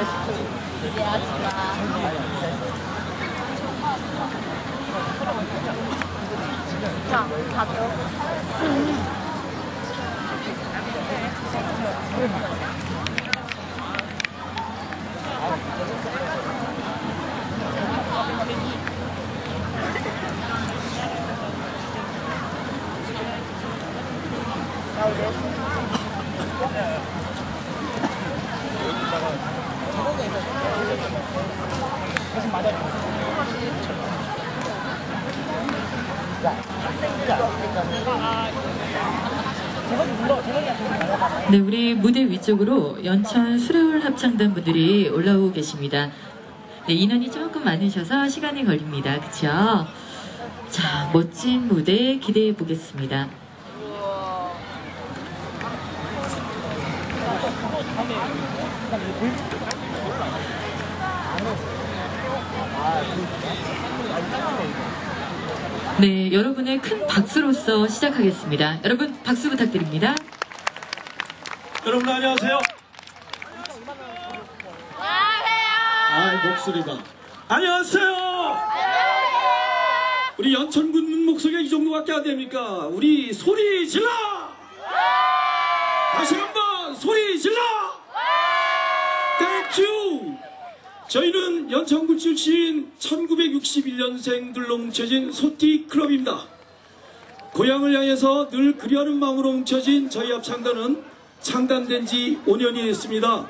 기대하지 마. 자, 가죠. 네, 우리 무대 위쪽으로 연천 수려울 합창단 분들이 올라오고 계십니다. 네, 인원이 조금 많으셔서 시간이 걸립니다. 그쵸? 자, 멋진 무대 기대해 보겠습니다. 네, 여러분의 큰 박수로서 시작하겠습니다. 여러분, 박수 부탁드립니다. 여러분 안녕하세요. 아 목소리가 안녕하세요. 우리 연천군 목소리가 이 정도밖에 안 됩니까? 우리 소리 질러! 다시 한번 소리 질러! 저희는 연천군 출신 1961년생들로 뭉쳐진 소띠 클럽입니다. 고향을 향해서 늘 그리하는 마음으로 뭉쳐진 저희 합창단은 창단된 지 5년이 됐습니다.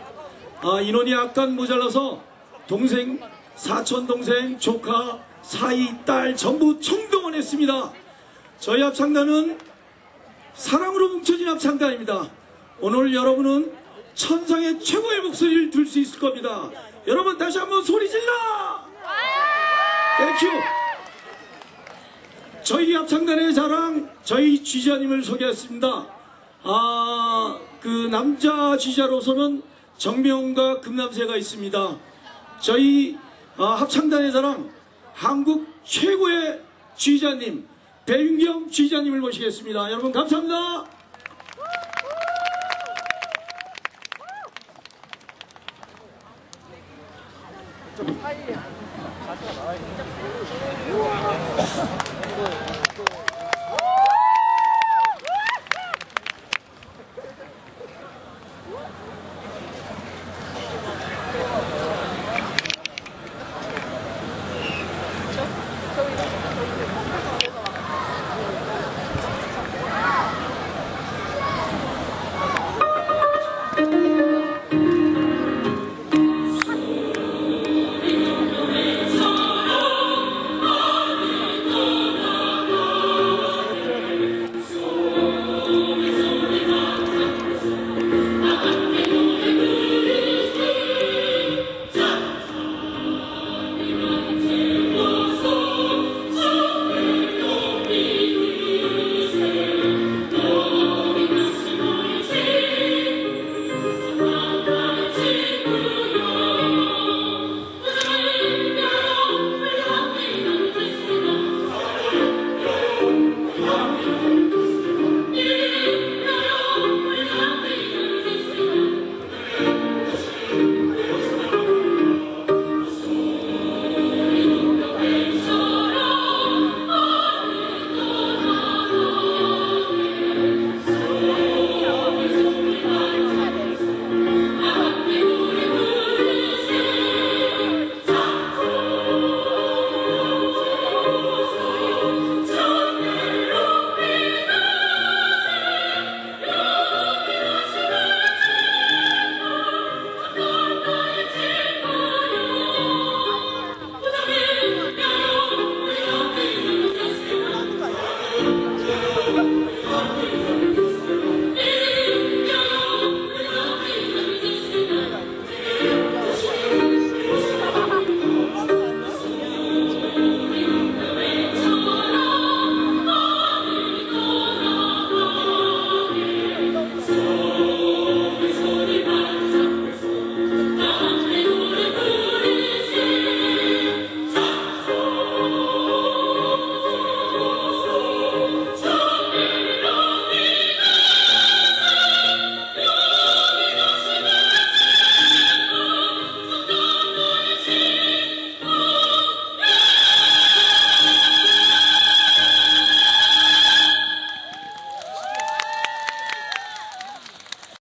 아, 인원이 약간 모자라서 동생, 사촌 동생, 조카, 사이, 딸 전부 총동원했습니다. 저희 합창단은 사랑으로 뭉쳐진 합창단입니다. 오늘 여러분은 천상의 최고의 목소리를 들을 수 있을 겁니다. 여러분 다시 한번 소리 질러! 땡큐! 저희 합창단의 자랑, 저희 쥐자님을 소개했습니다. 아, 그 남자 쥐자로서는 정명과 금남새가 있습니다. 저희 아, 합창단의 자랑, 한국 최고의 쥐자님, 배윤경 쥐자님을 모시겠습니다. 여러분 감사합니다. 좀 사이에 가서 나와 있는.